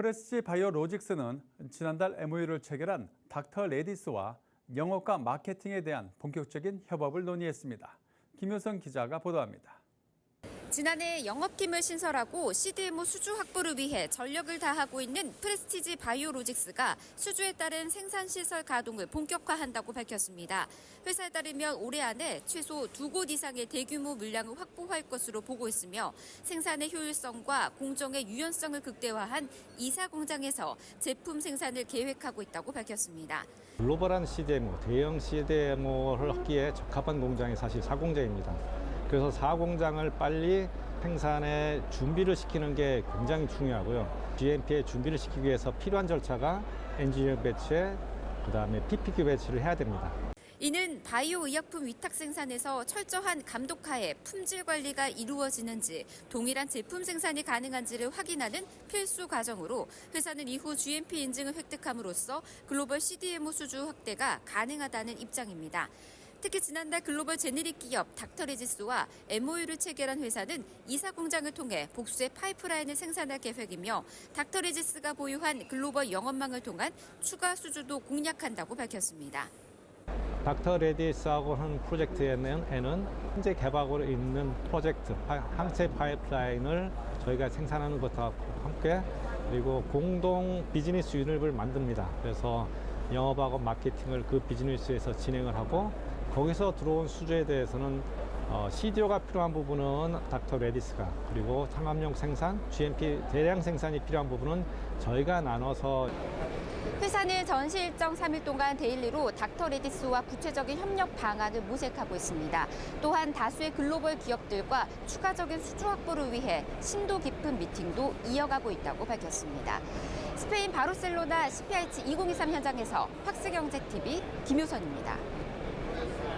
프레스지 바이오로직스는 지난달 MOU를 체결한 닥터 레디스와 영업과 마케팅에 대한 본격적인 협업을 논의했습니다. 김효성 기자가 보도합니다. 지난해 영업팀을 신설하고 CDMO 수주 확보를 위해 전력을 다하고 있는 프레스티지 바이오로직스가 수주에 따른 생산시설 가동을 본격화한다고 밝혔습니다. 회사에 따르면 올해 안에 최소 두 곳 이상의 대규모 물량을 확보할 것으로 보고 있으며 생산의 효율성과 공정의 유연성을 극대화한 이사 공장에서 제품 생산을 계획하고 있다고 밝혔습니다. 글로벌한 CDMO, 대형 CDMO를 하기에 적합한 공장이 사실 사공장입니다. 그래서 사공장을 빨리 생산에 준비를 시키는 게 굉장히 중요하고요. GMP에 준비를 시키기 위해서 필요한 절차가 엔지니어 배치에 그다음에 PPQ 배치를 해야 됩니다. 이는 바이오 의약품 위탁 생산에서 철저한 감독하에 품질 관리가 이루어지는지 동일한 제품 생산이 가능한지를 확인하는 필수 과정으로 회사는 이후 GMP 인증을 획득함으로써 글로벌 CDMO 수주 확대가 가능하다는 입장입니다. 특히 지난달 글로벌 제네릭 기업 닥터레지스와 MOU를 체결한 회사는 이사 공장을 통해 복수의 파이프라인을 생산할 계획이며 닥터레지스가 보유한 글로벌 영업망을 통한 추가 수주도 공략한다고 밝혔습니다. 닥터 레디스하고 하는 프로젝트에는 현재 개발하고 있는 프로젝트 파- 항체 파이프라인을 저희가 생산하는 것과 함께 그리고 공동 비즈니스 유닛을 만듭니다. 그래서 영업하고 마케팅을 그 비즈니스에서 진행을 하고 거기서 들어온 수주에 대해서는 어, CDO가 필요한 부분은 닥터 레디스가 그리고 상업용 생산, GMP 대량 생산이 필요한 부분은 저희가 나눠서 회사는 전시 일정 3일 동안 데일리로 닥터 레디스와 구체적인 협력 방안을 모색하고 있습니다. 또한 다수의 글로벌 기업들과 추가적인 수주 확보를 위해 심도 깊은 미팅도 이어가고 있다고 밝혔습니다. 스페인 바르셀로나 CPI치 2023 현장에서 팍스경제TV 김효선입니다.